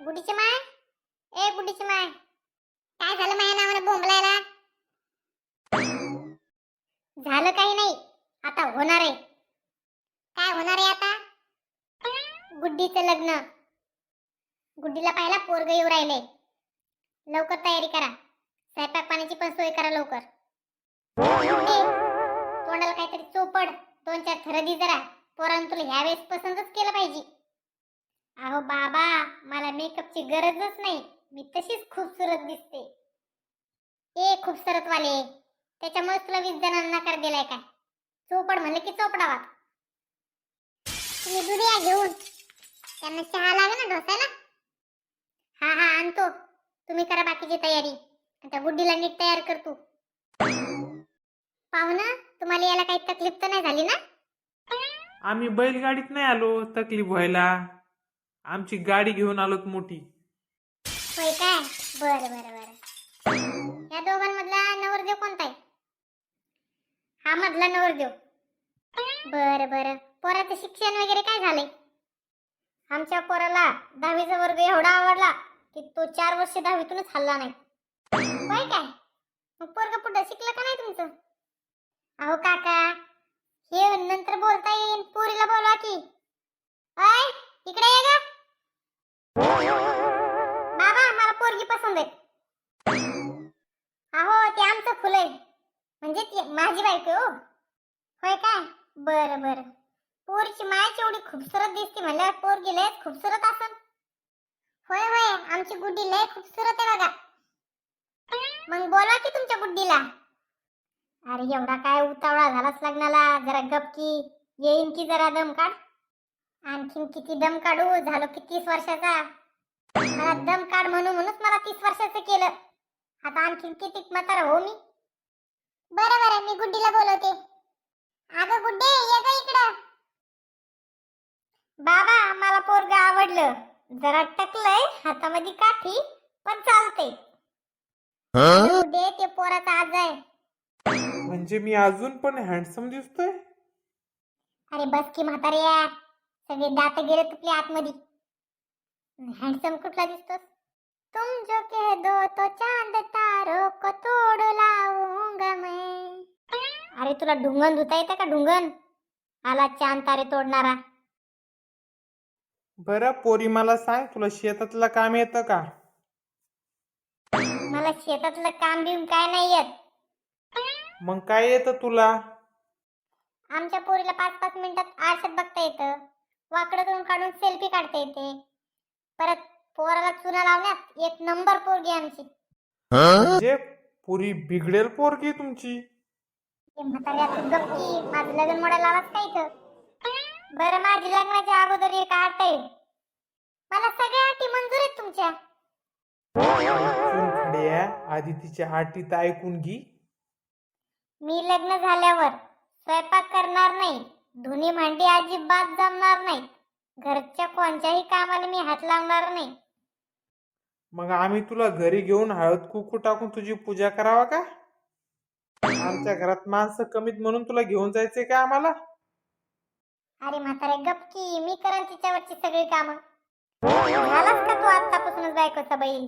गुडीचे my A गुडीचे माय काय झालं माझ्या नावाने बोंबलायला? झालं काही नाही. आता होणार आहे. काय होणार आहे आता? गुड्डीचं लग्न. गुड्डीला पाहायला पोरग येऊ राहिले. लवकर तयारी करा. स्वयंपाक पाण्याची पण सोय करा लवकर. तोंडाला काहीतरी चोपड. दोन चार थरदी जरा. पोरांनी तुला ह्यावेळेस पसंतच केलं पाहिजे. अहो बाबा मला मेकअपची गरजच नाही. मी तशीच खूपसुरत दिसते. ए खूपसुरत वाले त्याच्यामुळे तुला वीस जणांना नकार दिलाय काय? चोपड म्हणलं की चोपडावा तुम्ही दूध या घेऊन त्यांना चहा लागेल ना ढोसायला हा हा आणतो. तुम्ही करा बाकीची तयारी. आता गुड्डीला नीट तयार कर तू. पाहुणा तुम्हाला याला काही तकलीफ तर नाही झाली ना? आम्ही बैलगाडीत नाही आलो तकलीफ व्हायला. आमची गाडी घेऊन आलोत मोठी. होय काय? बर बर बर. या दोघांमधला नवरदेव कोणता आहे? हा मधला नवरदेव. बर बर. पोराचं शिक्षण वगैरे काय झालंय? आमच्या पोराला दहावीचा वर्ग एवढा आवडला की तो चार वर्ष दहावीतूनच हल्ला नाही. होय काय? मग पोरग पुढं शिकलं का नाही तुमचं? अहो काका हे नंतर बोलता येईल पोरीला फुले. म्हणजे ती माझी बायको हो. होय काय बरं बरं. पोरची मायाची एवढी खूपसूरत दिसते म्हणल्यावर पोरगी लय खूपसूरत असन. होय होय. आमची गुड्डी लय खूपसूरत आहे बघा. मग बोला की तुमच्या गुड्डीला. अरे एवढा काय उतावळा झालाच लग्नाला? जरा गपकी येईन की जरा दम काढ. आणखीन किती दम काढू? झालो की तीस वर्षाचा. मला दम काढ म्हणून म्हणूनच मला तीस वर्षाचं केलं. आता आणखीन किती म्हातारा हो मी? बरं बरं मी गुड्डीला बोलवते. अगं गुड्डे ये ग इकडं. बाबा मला पोरग आवडलं. जरा टकलंय हातामध्ये काठी पण चालते. गुड्डे ते पोराचा आज आहे. म्हणजे मी अजून पण हँडसम दिसतोय? अरे बस की म्हाताऱ्या सगळे दात गेले तुपले आतमध्ये. हँडसम कुठला दिसतोस तुला ढुंगण धुता येतं का ढुंगण? आला चांद तारे तोडणारा. बरं पोरी मला सांग तुला शेतातलं काम येतं का? मला शेतातलं काम बिम काय नाही येत. मग काय येतं तुला? आमच्या पोरीला पाच पाच मिनिटात आरशात बघता येतं. वाकडं करून काढून सेल्फी काढता येते. परत पोराला चुना लावण्यात एक नंबर पोरगी आमची. म्हणजे पुरी बिघडेल पोरगी तुमची. म्हाताऱ्या तू गप्पी माझं लग्न मोडायला आवाज काय इथं? बरं माझी लग्नाच्या अगोदर एक आट आहे. मला सगळ्या अटी मंजूर आहेत तुमच्या. खड्या आधी तिच्या आटीत ऐकून घे. मी लग्न झाल्यावर स्वयंपाक करणार नाही धुनी भांडी अजिबात जमणार नाही घरच्या कोणत्याही कामाला मी हात लावणार नाही. मग आम्ही तुला घरी घेऊन हळद कुकू टाकून तुझी पूजा करावा का? आमच्या घरात माणसं कमीत म्हणून तुला घेऊन जायचंय का आम्हाला? अरे म्हातारे गपकी मी करण तिच्यावरची सगळी कामं. झालास का तू आतापासूनच बायकोचा बैल?